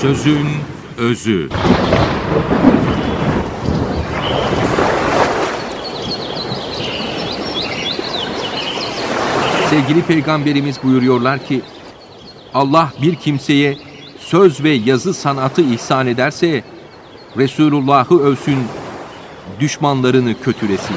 Sözün özü. Sevgili peygamberimiz buyuruyorlar ki Allah bir kimseye söz ve yazı sanatı ihsan ederse Resulullah'ı övsün, düşmanlarını kötülesin.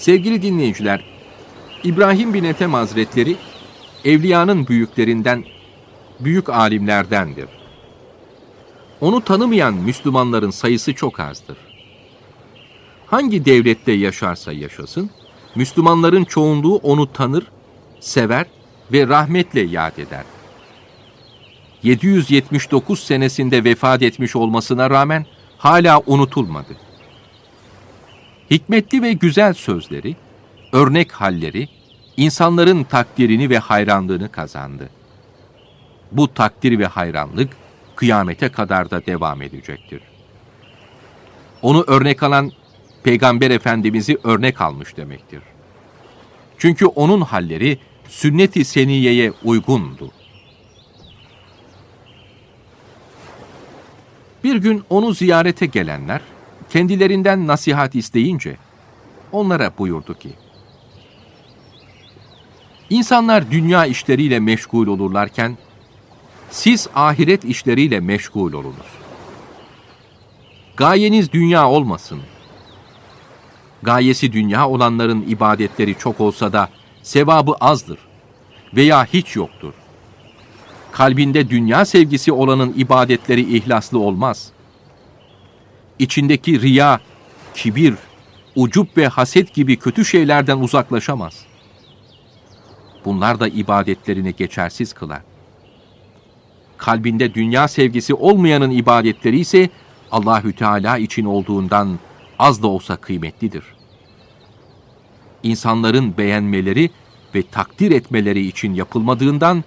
Sevgili dinleyiciler, İbrahim bin Ethem Hazretleri evliyanın büyüklerinden, büyük alimlerdendir. Onu tanımayan Müslümanların sayısı çok azdır. Hangi devlette yaşarsa yaşasın, Müslümanların çoğunluğu onu tanır, sever ve rahmetle yad eder. 779 senesinde vefat etmiş olmasına rağmen hala unutulmadı. Hikmetli ve güzel sözleri, örnek halleri, insanların takdirini ve hayranlığını kazandı. Bu takdir ve hayranlık kıyamete kadar da devam edecektir. Onu örnek alan Peygamber Efendimiz'i örnek almış demektir. Çünkü onun halleri sünnet-i seniyeye uygundu. Bir gün onu ziyarete gelenler kendilerinden nasihat isteyince onlara buyurdu ki İnsanlar dünya işleriyle meşgul olurlarken siz ahiret işleriyle meşgul olunuz. Gayeniz dünya olmasın. Gayesi dünya olanların ibadetleri çok olsa da sevabı azdır veya hiç yoktur. Kalbinde dünya sevgisi olanın ibadetleri ihlaslı olmaz. İçindeki riya, kibir, ucup ve haset gibi kötü şeylerden uzaklaşamaz. Bunlar da ibadetlerini geçersiz kılar. Kalbinde dünya sevgisi olmayanın ibadetleri ise Allahü Teala için olduğundan az da olsa kıymetlidir. İnsanların beğenmeleri ve takdir etmeleri için yapılmadığından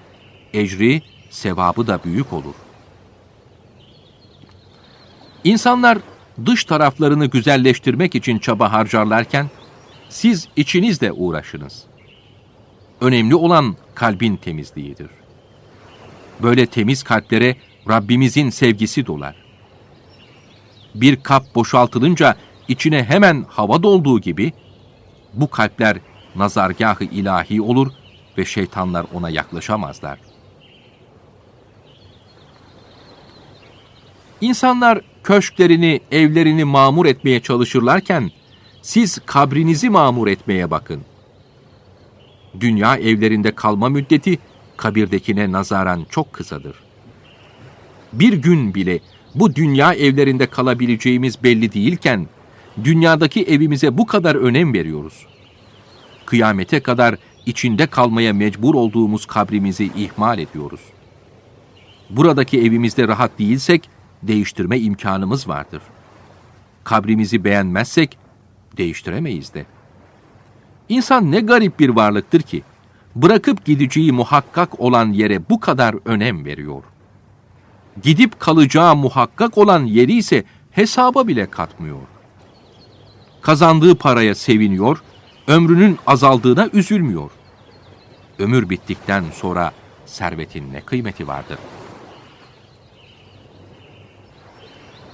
ecri, sevabı da büyük olur. İnsanlar dış taraflarını güzelleştirmek için çaba harcarlarken siz içinizle uğraşınız. Önemli olan kalbin temizliğidir. Böyle temiz kalplere Rabbimizin sevgisi dolar. Bir kap boşaltılınca içine hemen hava dolduğu gibi bu kalpler nazargahı ilahi olur ve şeytanlar ona yaklaşamazlar. İnsanlar köşklerini, evlerini mamur etmeye çalışırlarken siz kabrinizi mamur etmeye bakın. Dünya evlerinde kalma müddeti kabirdekine nazaran çok kısadır. Bir gün bile bu dünya evlerinde kalabileceğimiz belli değilken dünyadaki evimize bu kadar önem veriyoruz. Kıyamete kadar içinde kalmaya mecbur olduğumuz kabrimizi ihmal ediyoruz. Buradaki evimizde rahat değilsek değiştirme imkanımız vardır. Kabrimizi beğenmezsek değiştiremeyiz de. İnsan ne garip bir varlıktır ki bırakıp gideceği muhakkak olan yere bu kadar önem veriyor. Gidip kalacağı muhakkak olan yeri ise hesaba bile katmıyor. Kazandığı paraya seviniyor, ömrünün azaldığına üzülmüyor. Ömür bittikten sonra servetin ne kıymeti vardır?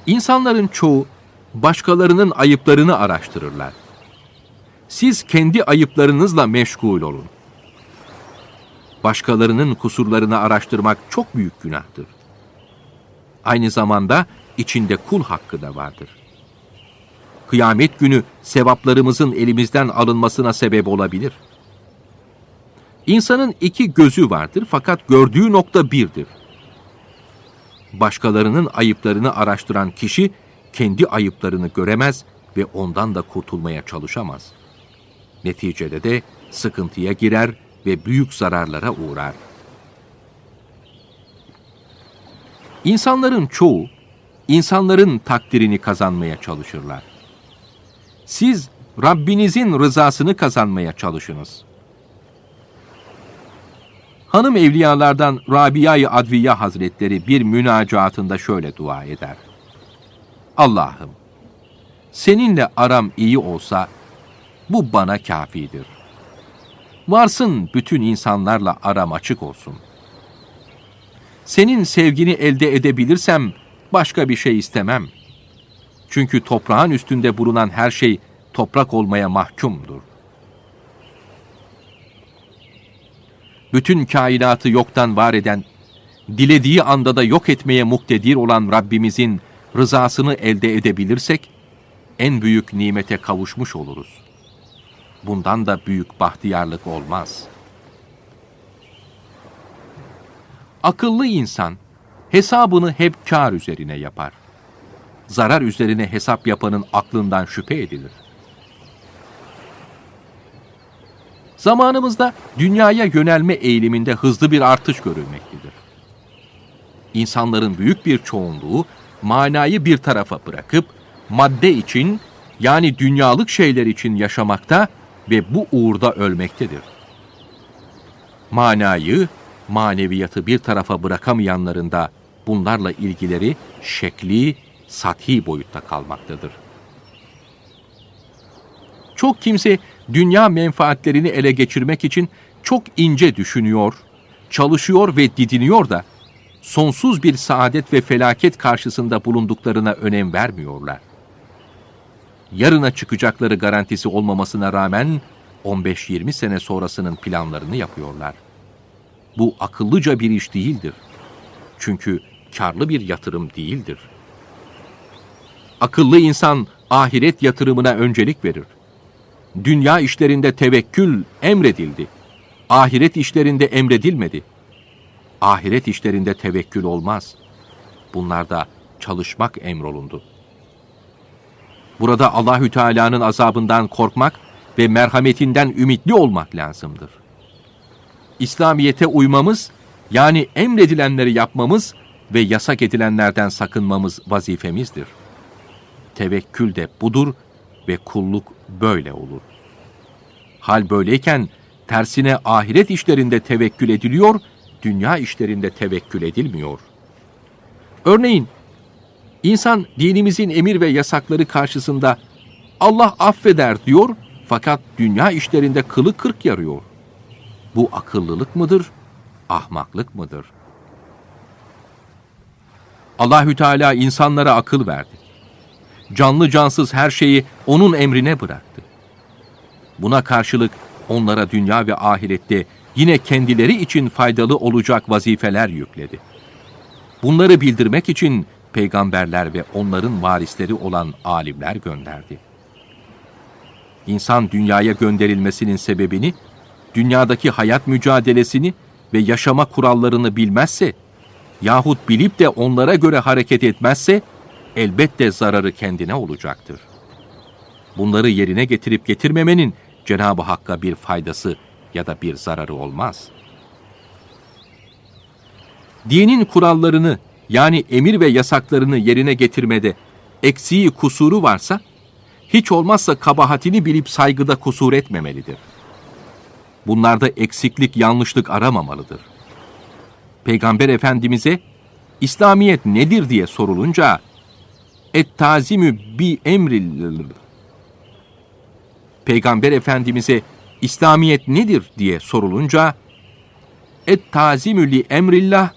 İnsanların çoğu başkalarının ayıplarını araştırırlar. Siz kendi ayıplarınızla meşgul olun. Başkalarının kusurlarını araştırmak çok büyük günahtır. Aynı zamanda içinde kul hakkı da vardır. Kıyamet günü sevaplarımızın elimizden alınmasına sebep olabilir. İnsanın iki gözü vardır fakat gördüğü nokta birdir. Başkalarının ayıplarını araştıran kişi kendi ayıplarını göremez ve ondan da kurtulmaya çalışamaz. Neticede de sıkıntıya girer ve büyük zararlara uğrar. İnsanların çoğu insanların takdirini kazanmaya çalışırlar. Siz Rabbinizin rızasını kazanmaya çalışınız. Hanım evliyalardan Rabia-i Adviye Hazretleri bir münacaatında şöyle dua eder. Allah'ım, seninle aram iyi olsa bu bana kafidir. Varsın bütün insanlarla aram açık olsun. Senin sevgini elde edebilirsem başka bir şey istemem. Çünkü toprağın üstünde bulunan her şey toprak olmaya mahkumdur. Bütün kainatı yoktan var eden, dilediği anda da yok etmeye muktedir olan Rabbimizin rızasını elde edebilirsek, en büyük nimete kavuşmuş oluruz. Bundan da büyük bahtiyarlık olmaz. Akıllı insan hesabını hep kar üzerine yapar. Zarar üzerine hesap yapanın aklından şüphe edilir. Zamanımızda dünyaya yönelme eğiliminde hızlı bir artış görülmektedir. İnsanların büyük bir çoğunluğu manayı bir tarafa bırakıp madde için yani dünyalık şeyler için yaşamakta ve bu uğurda ölmektedir. Manayı, maneviyatı bir tarafa bırakamayanların da bunlarla ilgileri şekli, sathi boyutta kalmaktadır. Çok kimse dünya menfaatlerini ele geçirmek için çok ince düşünüyor, çalışıyor ve didiniyor da sonsuz bir saadet ve felaket karşısında bulunduklarına önem vermiyorlar. Yarına çıkacakları garantisi olmamasına rağmen 15-20 sene sonrasının planlarını yapıyorlar. Bu akıllıca bir iş değildir. Çünkü karlı bir yatırım değildir. Akıllı insan ahiret yatırımına öncelik verir. Dünya işlerinde tevekkül emredildi. Ahiret işlerinde emredilmedi. Ahiret işlerinde tevekkül olmaz. Bunlarda çalışmak emrolundu. Burada Allahü Teala'nın azabından korkmak ve merhametinden ümitli olmak lazımdır. İslamiyete uymamız, yani emredilenleri yapmamız ve yasak edilenlerden sakınmamız vazifemizdir. Tevekkül de budur ve kulluk böyle olur. Hal böyleyken tersine ahiret işlerinde tevekkül ediliyor, dünya işlerinde tevekkül edilmiyor. Örneğin insan dinimizin emir ve yasakları karşısında Allah affeder diyor fakat dünya işlerinde kılı kırk yarıyor. Bu akıllılık mıdır, ahmaklık mıdır? Allahü Teala insanlara akıl verdi. Canlı cansız her şeyi onun emrine bıraktı. Buna karşılık onlara dünya ve ahirette yine kendileri için faydalı olacak vazifeler yükledi. Bunları bildirmek için peygamberler ve onların varisleri olan alimler gönderdi. İnsan dünyaya gönderilmesinin sebebini, dünyadaki hayat mücadelesini ve yaşama kurallarını bilmezse yahut bilip de onlara göre hareket etmezse elbette zararı kendine olacaktır. Bunları yerine getirip getirmemenin Cenab-ı Hakk'a bir faydası ya da bir zararı olmaz. Dinin kurallarını yani emir ve yasaklarını yerine getirmede eksiği kusuru varsa, hiç olmazsa kabahatini bilip saygıda kusur etmemelidir. Bunlarda eksiklik, yanlışlık aramamalıdır. Peygamber Efendimiz'e İslamiyet nedir diye sorulunca et tazimü bi emril Peygamber Efendimiz'e İslamiyet nedir diye sorulunca et tazimü li emrillah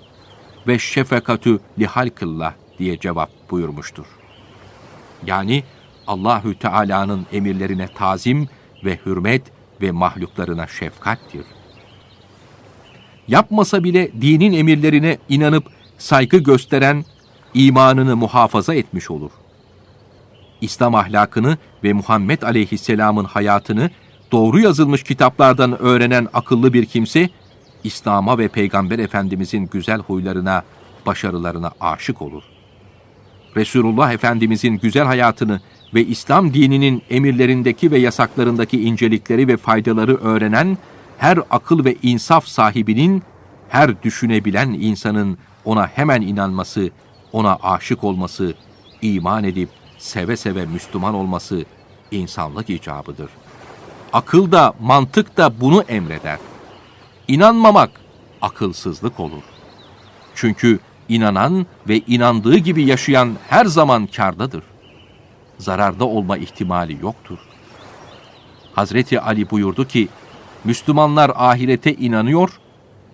ve şefekatü li halkillah diye cevap buyurmuştur. Yani Allahü Teala'nın emirlerine tazim ve hürmet ve mahluklarına şefkattir. Yapmasa bile dinin emirlerine inanıp saygı gösteren imanını muhafaza etmiş olur. İslam ahlakını ve Muhammed Aleyhisselam'ın hayatını doğru yazılmış kitaplardan öğrenen akıllı bir kimse, İslam'a ve Peygamber Efendimizin güzel huylarına başarılarına aşık olur. Resulullah Efendimizin güzel hayatını ve İslam dininin emirlerindeki ve yasaklarındaki incelikleri ve faydaları öğrenen her akıl ve insaf sahibinin, her düşünebilen insanın ona hemen inanması, ona aşık olması, iman edip seve seve Müslüman olması insanlık icabıdır. Akıl da mantık da bunu emreder. İnanmamak akılsızlık olur. Çünkü inanan ve inandığı gibi yaşayan her zaman kardadır. Zararda olma ihtimali yoktur. Hazreti Ali buyurdu ki, Müslümanlar ahirete inanıyor,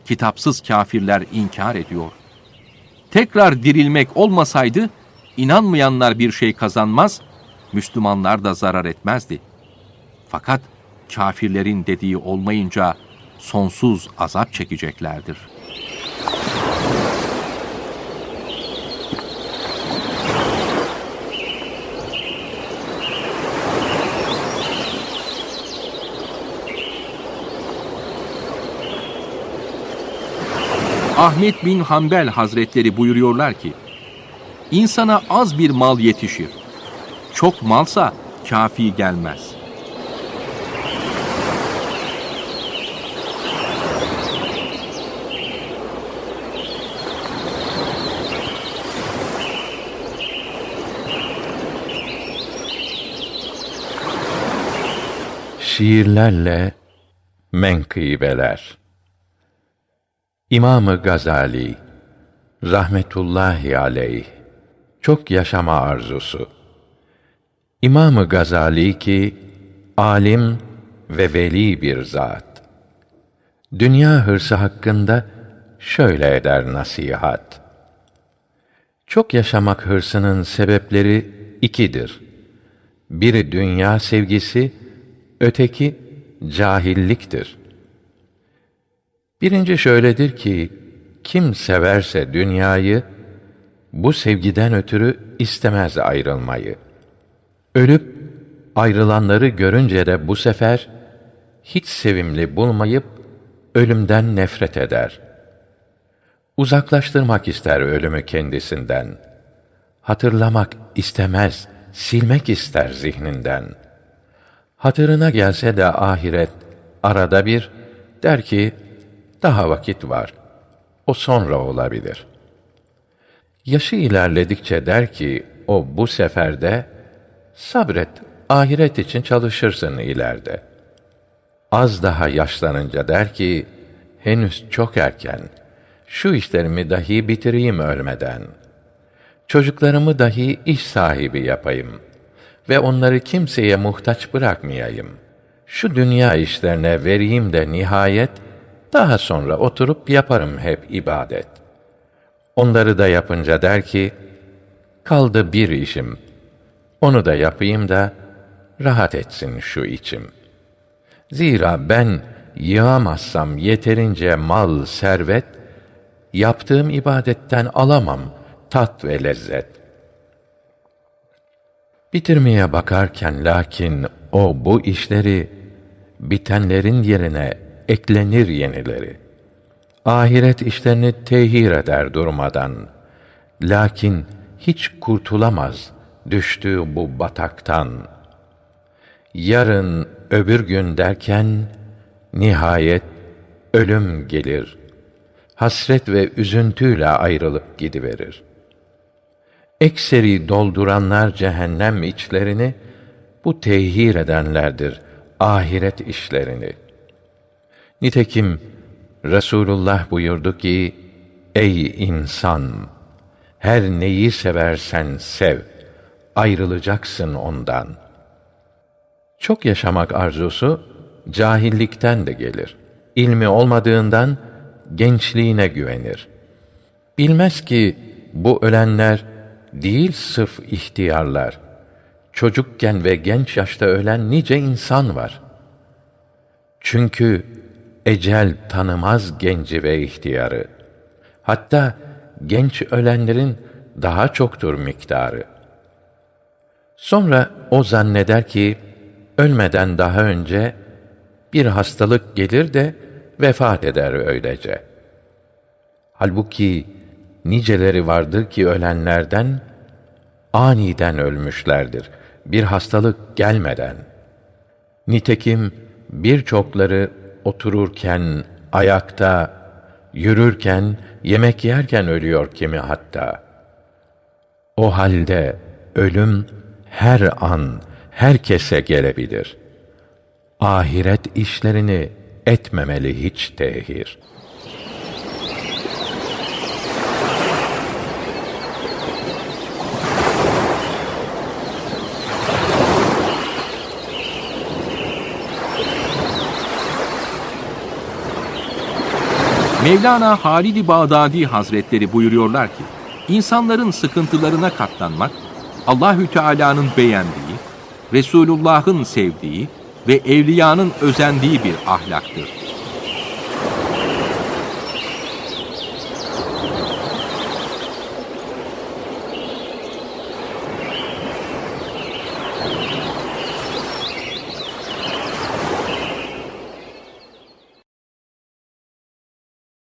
kitapsız kafirler inkar ediyor. Tekrar dirilmek olmasaydı, inanmayanlar bir şey kazanmaz, Müslümanlar da zarar etmezdi. Fakat kafirlerin dediği olmayınca sonsuz azap çekeceklerdir.'' Ahmet bin Hanbel Hazretleri buyuruyorlar ki, insana az bir mal yetişir. Çok malsa kafi gelmez. Şiirlerle menkıbeler İmamı Gazali rahmetullahi aleyh çok yaşama arzusu. İmamı Gazali ki alim ve veli bir zat. Dünya hırsı hakkında şöyle eder nasihat. Çok yaşamak hırsının sebepleri ikidir. Biri dünya sevgisi, öteki cahilliktir. Birinci şöyledir ki, kim severse dünyayı, bu sevgiden ötürü istemez ayrılmayı. Ölüp, ayrılanları görünce de bu sefer, hiç sevimli bulmayıp, ölümden nefret eder. Uzaklaştırmak ister ölümü kendisinden. Hatırlamak istemez, silmek ister zihninden. Hatırına gelse de ahiret, arada bir, der ki, daha vakit var. O sonra olabilir. Yaşı ilerledikçe der ki, o bu seferde, sabret, ahiret için çalışırsın ileride. Az daha yaşlanınca der ki, henüz çok erken, şu işlerimi dahi bitireyim ölmeden. Çocuklarımı dahi iş sahibi yapayım ve onları kimseye muhtaç bırakmayayım. Şu dünya işlerine vereyim de nihayet, daha sonra oturup yaparım hep ibadet. Onları da yapınca der ki, kaldı bir işim. Onu da yapayım da rahat etsin şu içim. Zira ben yığamazsam yeterince mal, servet, yaptığım ibadetten alamam tat ve lezzet. Bitirmeye bakarken lakin o bu işleri bitenlerin yerine eklenir yenileri. Ahiret işlerini tehir eder durmadan. Lakin hiç kurtulamaz düştüğü bu bataktan. Yarın öbür gün derken nihayet ölüm gelir. Hasret ve üzüntüyle ayrılıp gidiverir. Ekseri dolduranlar cehennem içlerini bu tehir edenlerdir ahiret işlerini.'' Nitekim Resulullah buyurdu ki, Ey insan! Her neyi seversen sev, ayrılacaksın ondan. Çok yaşamak arzusu, cahillikten de gelir. İlmi olmadığından, gençliğine güvenir. Bilmez ki, bu ölenler, değil sırf ihtiyarlar. Çocukken ve genç yaşta ölen nice insan var. Çünkü, Ecel tanımaz genci ve ihtiyarı. Hatta genç ölenlerin daha çoktur miktarı. Sonra o zanneder ki ölmeden daha önce bir hastalık gelir de vefat eder öylece. Halbuki niceleri vardır ki ölenlerden aniden ölmüşlerdir. Bir hastalık gelmeden. Nitekim birçokları otururken, ayakta, yürürken, yemek yerken ölüyor kimi hatta. O halde ölüm her an herkese gelebilir. Ahiret işlerini etmemeli hiç tehir. Mevlana Halid-i Bağdadi Hazretleri buyuruyorlar ki, insanların sıkıntılarına katlanmak, Allahü Teala'nın beğendiği, Resulullah'ın sevdiği ve evliyanın özendiği bir ahlaktır.